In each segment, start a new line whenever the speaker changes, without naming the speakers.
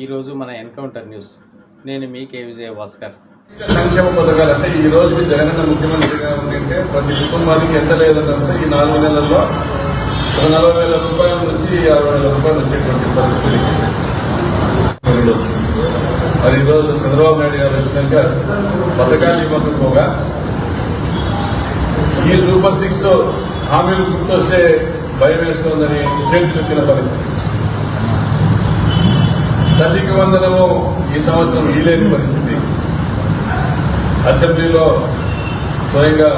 ఈరోజు మన encounter news. నేను మీ కే విజయ భాస్కర్.
సంక్షేమ పథకాలు అంటే ఈ రోజు జగనన్న ముఖ్యమంత్రిగా ఉంటే ప్రతి కుటుంబానికి ఎంత లేదంటే ఈ నాలుగు నెలల్లో ఒక నలభై వేల రూపాయల నుంచి ఆరు వేల రూపాయలు వచ్చేటువంటి పరిస్థితి. మరి ఈరోజు చంద్రబాబు నాయుడు గారు వచ్చినాక పథకాలు ఇవ్వకపోగా ఈ సూపర్ సిక్స్ హామీలు గుర్తొస్తే భయం వేస్తోందని చేతులెత్తిన పరిస్థితి. తల్లికి వందనము ఈ సంవత్సరం వీలేని పరిస్థితి. అసెంబ్లీలో స్వయంగా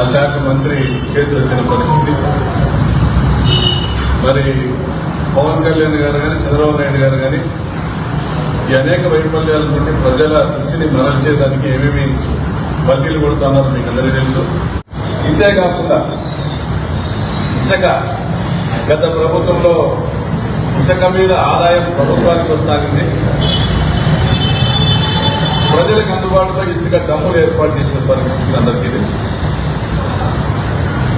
ఆ శాఖ మంత్రి చేతులెత్తిన పరిస్థితి. మరి పవన్ కళ్యాణ్ గారు కానీ చంద్రబాబు నాయుడు గారు కానీ ఈ అనేక వైఫల్యాల నుండి ప్రజల దృష్టిని మరల్చేదానికి ఏమేమి బల్లీలు కొడుతున్నారో మీకు అందరికీ తెలుసు. ఇంతే కాకుండా ఇసుక గత ప్రభుత్వంలో ఇసుక మీద ఆదాయం ప్రభుత్వానికి వస్తానింది. ప్రజలకు అందుబాటులో ఇసుక డమ్ములు ఏర్పాటు చేసిన పరిస్థితి అందరికీ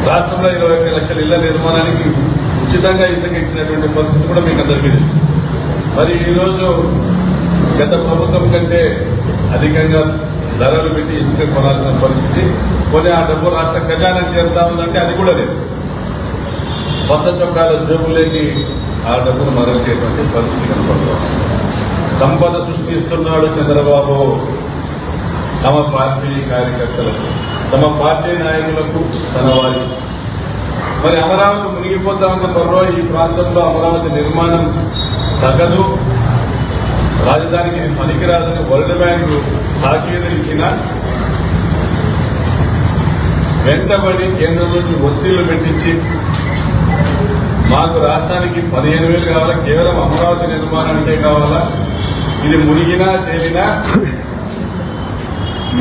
రాష్ట్రంలో ఇరవై ఒక్క లక్షల ఇళ్ళ నిర్మాణానికి ఉచితంగా ఇసుక ఇచ్చినటువంటి పరిస్థితి కూడా మీకు అందరికీ తెలుసు. మరి ఈరోజు గత ప్రభుత్వం కంటే అధికంగా ధరలు పెట్టి ఇసుక కొనాల్సిన పరిస్థితి కొన్ని ఆ డబ్బు రాష్ట్ర ఖజానా చేరుతా ఉందంటే అది కూడా లేదు. కొత్త చొక్కాల జోబులేకి ఆ డబ్బును మరల్చేటువంటి పరిస్థితి కనపడుతుంది. సంపద సృష్టిస్తున్నాడు చంద్రబాబు. తమ పార్టీ కార్యకర్తలకు తమ పార్టీ నాయకులకు తన మరి అమరావతి మునిగిపోతా ఉన్న మరో ఈ ప్రాంతంలో అమరావతి నిర్మాణం తగదు రాజధానికి పనికిరాదని వరల్డ్ బ్యాంక్ తాకీదు ఇచ్చిన వెంటబడి కేంద్రం నుంచి ఒత్తిళ్ళు పెట్టించి మాకు రాష్ట్రానికి పదిహేను వేలు కావాలా? కేవలం అమరావతి నిర్మాణానికే కావాలా? ఇది మునిగినా తేలినా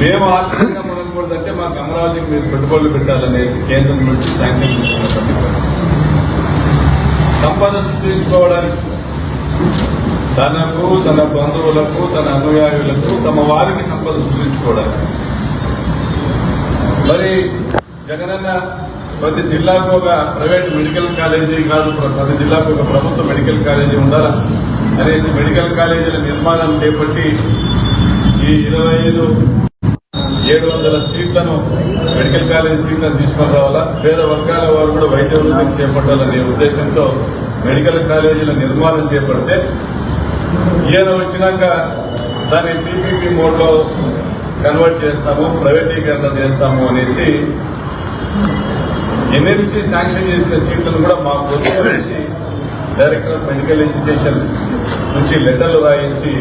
మేము ఆర్థికంగా మునగకూడదంటే మాకు అమరావతికి మీరు పెట్టుబడులు పెట్టాలనేసి కేంద్రం నుంచి శాంక్షన్ సంపద సృష్టించుకోవడానికి తనకు తన బంధువులకు తన అనుయాయులకు తమ వారికి సంపద సృష్టించుకోవడానికి. మరి జగనన్న ప్రతి జిల్లాకు ఒక ప్రైవేట్ మెడికల్ కాలేజీ కాదు ప్రతి జిల్లాకు ఒక ప్రభుత్వ మెడికల్ కాలేజీ ఉండాలా? అనేసి మెడికల్ కాలేజీల నిర్మాణం చేపట్టి ఈ ఇరవై ఐదు ఏడు వందల సీట్లను మెడికల్ కాలేజ్ సీట్లను తీసుకొని రావాలా? పేద వర్గాల వారు కూడా వైద్య వృత్తిని చేపట్టాలనే ఉద్దేశంతో మెడికల్ కాలేజీల నిర్మాణం చేపడితే ఈయన వచ్చినాక దాన్ని పీపీపీ మోడ్లో కన్వర్ట్ చేస్తాము ప్రైవేటీకరణ చేస్తాము అనేసి ఎన్ఎల్సి శాంక్షన్ చేసిన సీట్లను కూడా మా ప్రభుత్వం డైరెక్టర్ ఆఫ్ మెడికల్ ఎడ్యుకేషన్ నుంచి లెటర్లు రాయించి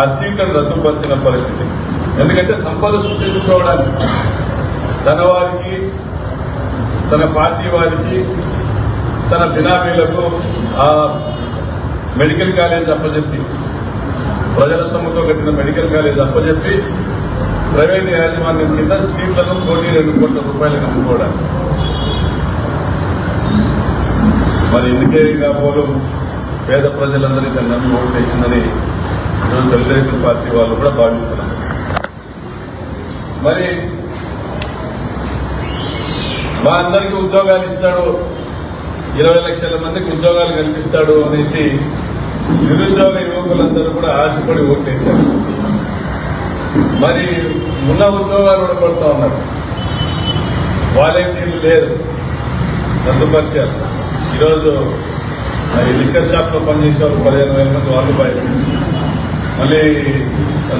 ఆ సీట్లను రద్దుపరిచిన పరిస్థితి. ఎందుకంటే సంపద సృష్టించుకోవడానికి తన వారికి తన పార్టీ వారికి తన బినామీలకు ఆ మెడికల్ కాలేజ్ అప్పచెప్పి ప్రజల సొమ్ముతో కట్టిన మెడికల్ కాలేజ్ అప్పచెప్పి ప్రైవేట్ యాజమాన్యం కింద సీట్లను కోటి రెండు కోట్ల రూపాయలకు అమ్ముకోవడానికి. మరి ఎందుకే కాబోలు పేద ప్రజలందరికీ తన నమ్మి ఓటు వేసిందని ఈరోజు తెలుగుదేశం పార్టీ వాళ్ళు కూడా భావిస్తున్నారు. మరి మా అందరికీ ఉద్యోగాలు ఇస్తాడు ఇరవై లక్షల మందికి ఉద్యోగాలు కల్పిస్తాడు అనేసి నిరుద్యోగ యువకులందరూ కూడా ఆశపడి ఓట్లేశారు మరి ఉన్న ఉద్యోగాలు కూడా పడుతూ ఉన్నారు వాలంటీర్లు లేరు. రద్దుపరిచారు ఈరోజు మరి లిక్కర్ షాప్లో పనిచేసే వాళ్ళు పదిహేను వేల మంది వాళ్ళు బయట. మళ్ళీ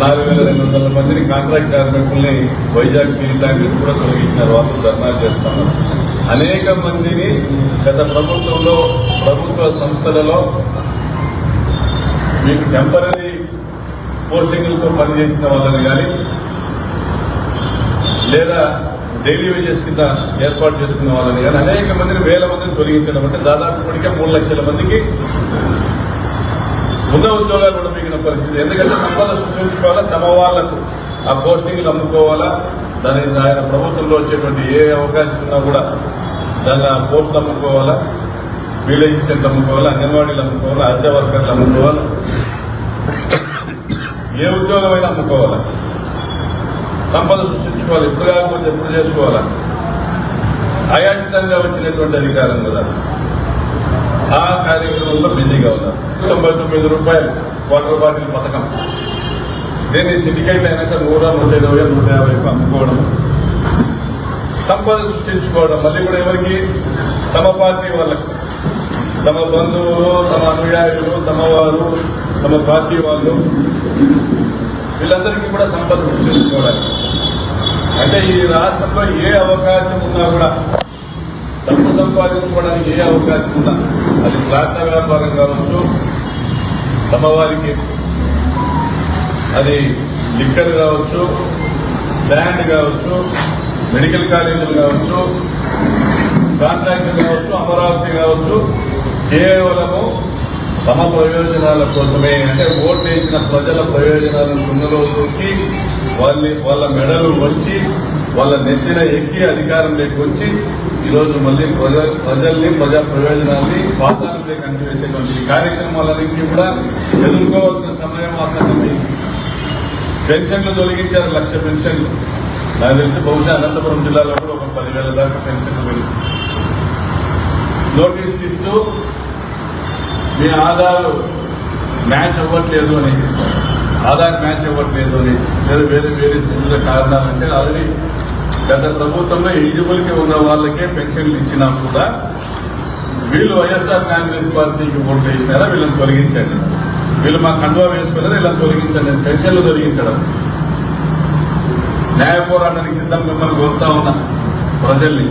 నాలుగు వేల రెండు వందల మందిని కాంట్రాక్ట్ కార్మికుల్ని వైజాగ్ స్టీల్ ప్లాంట్ కూడా తొలగించినారు. వాళ్ళు ధర్నాలు చేస్తున్నారు. అనేక మందిని గత ప్రభుత్వంలో ప్రభుత్వ సంస్థలలో మీకు టెంపరీ పోస్టింగ్లతో పనిచేసిన వాళ్ళని కానీ లేదా డైలీ వేజెస్ కింద ఏర్పాటు చేసుకున్న వాళ్ళని కానీ అనేక మందిని వేల మందిని తొలగించడం అంటే దాదాపు ఇప్పటికే మూడు లక్షల మందికి ఉన్న ఉద్యోగాలు కూడా మిగిలిన పరిస్థితి. ఎందుకంటే సంపద సృష్టించుకోవాలా? తమ వాళ్ళకు ఆ పోస్టింగ్లు అమ్ముకోవాలా? దాని ఆయన ప్రభుత్వంలో వచ్చేటువంటి ఏ అవకాశం ఉన్నా కూడా దాని ఆ పోస్టులు అమ్ముకోవాలా? Village centre అమ్ముకోవాలా? అంగన్వాడీలు అమ్ముకోవాలా? ఆశా వర్కర్లు అమ్ముకోవాలా? ఏ ఉద్యోగమైనా అమ్ముకోవాలా? సంపద సృష్టించుకోవాలి. ఇప్పుడు కాకపోతే ఎప్పుడు చేసుకోవాలా? అయాచితంగా వచ్చినటువంటి అధికారం కదా. ఆ కార్యక్రమంలో బిజీగా ఉన్నారు. తొంభై తొమ్మిది రూపాయలు వాటర్ బాటిల్ పథకం. దీన్ని సిండికేట్ అయినాక నూట నూట ఇరవై నూట యాభైకి అమ్ముకోవడం. సంపద సృష్టించుకోవడం. మళ్ళీ కూడా ఎవరికి? తమ పార్టీ వాళ్ళకి. తమ బంధువులు తమ అనుయాయులు తమ వారు తమ పార్టీ వాళ్ళు. వీళ్ళందరికీ కూడా సంపద సృష్టించుకోవడానికి. అంటే ఈ రాష్ట్రంలో ఏ అవకాశం ఉన్నా కూడా డబ్బు సంపాదించుకోవడానికి ఏ అవకాశం ఉన్నా అది ప్రాంత వ్యాపారం కావచ్చు. తమ వారికి అది లిక్కర్ కావచ్చు శాండ్ కావచ్చు మెడికల్ కాలేజీలు కావచ్చు కాంట్రాక్టర్ కావచ్చు అమరావతి కావచ్చు కేవలము తమ ప్రయోజనాల కోసమే. అంటే ఓటు వేసిన ప్రజల ప్రయోజనాలను కుండలోకి వాళ్ళ వాళ్ళ మెడలు వచ్చి వాళ్ళ నెత్తిన ఎక్కి అధికారంలోకి వచ్చి ఈరోజు మళ్ళీ ప్రజ ప్రజల్ని ప్రజా ప్రయోజనాల్ని పాతాళంలోకి అంటివేసేటువంటి ఈ కార్యక్రమాలన్నింటినీ కూడా ఎదుర్కోవాల్సిన సమయం ఆసన్నమైంది పెన్షన్లు తొలగించారు లక్ష పెన్షన్లు. నాకు తెలిసి బహుశా అనంతపురం జిల్లాలో కూడా ఒక పదివేల దాకా పెన్షన్లు పెరిగి నోటీసులు ఇస్తూ మీ ఆధార్ మ్యాచ్ అవ్వట్లేదు అనేసి. ఆధార్ మ్యాచ్ ఇవ్వట్లేదు అనేసి. లేదా వేరే వేరే కారణాలు కారణాలంటే ఆల్రెడీ గత ప్రభుత్వంలో ఎలిజిబుల్కి ఉన్న వాళ్ళకే పెన్షన్లు ఇచ్చినా కూడా వీళ్ళు వైఎస్ఆర్ కాంగ్రెస్ పార్టీకి ఓట్లు వేసినారా వీళ్ళని తొలగించండి. వీళ్ళు మా కండువా వేసుకున్నారా వీళ్ళని తొలగించండి. పెన్షన్లు తొలగించడం. న్యాయ పోరాటానికి సిద్ధం మిమ్మల్ని కోరుతా ఉన్న ప్రజల్ని.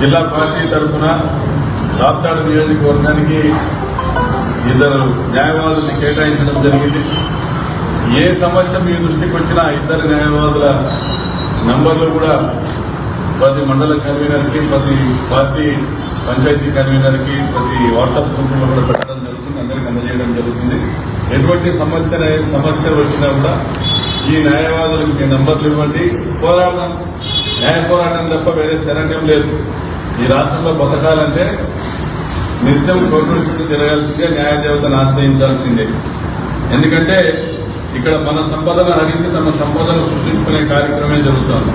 జిల్లా పార్టీ తరఫున రాప్తాడు నియోజకవర్గానికి ఇద్దరు న్యాయవాదుల్ని కేటాయించడం జరిగింది. ఏ సమస్య మీ దృష్టికి వచ్చినా ఇద్దరు న్యాయవాదుల నంబర్లు కూడా ప్రతి మండల కన్వీనర్కి ప్రతి పార్టీ పంచాయతీ కన్వీనర్కి ప్రతి వాట్సాప్ గ్రూపులో కూడా పెట్టడం జరుగుతుంది అందరికీ అందజేయడం జరుగుతుంది. ఎటువంటి సమస్య సమస్య వచ్చినా కూడా ఈ న్యాయవాదులకు మీ నంబర్లు ఇవ్వండి. పోరాడదాం న్యాయ పోరాటం తప్ప వేరే శరణ్యం లేదు. ఈ రాష్ట్రంలో బతకాలంటే నిత్యం కోర్టుల చుట్టూ తిరగాల్సిందే న్యాయ దేవతను ఆశ్రయించాల్సిందే. ఎందుకంటే ఇక్కడ మన సంపదను హరించి తమ సంపదను సృష్టించుకునే కార్యక్రమే జరుగుతోంది.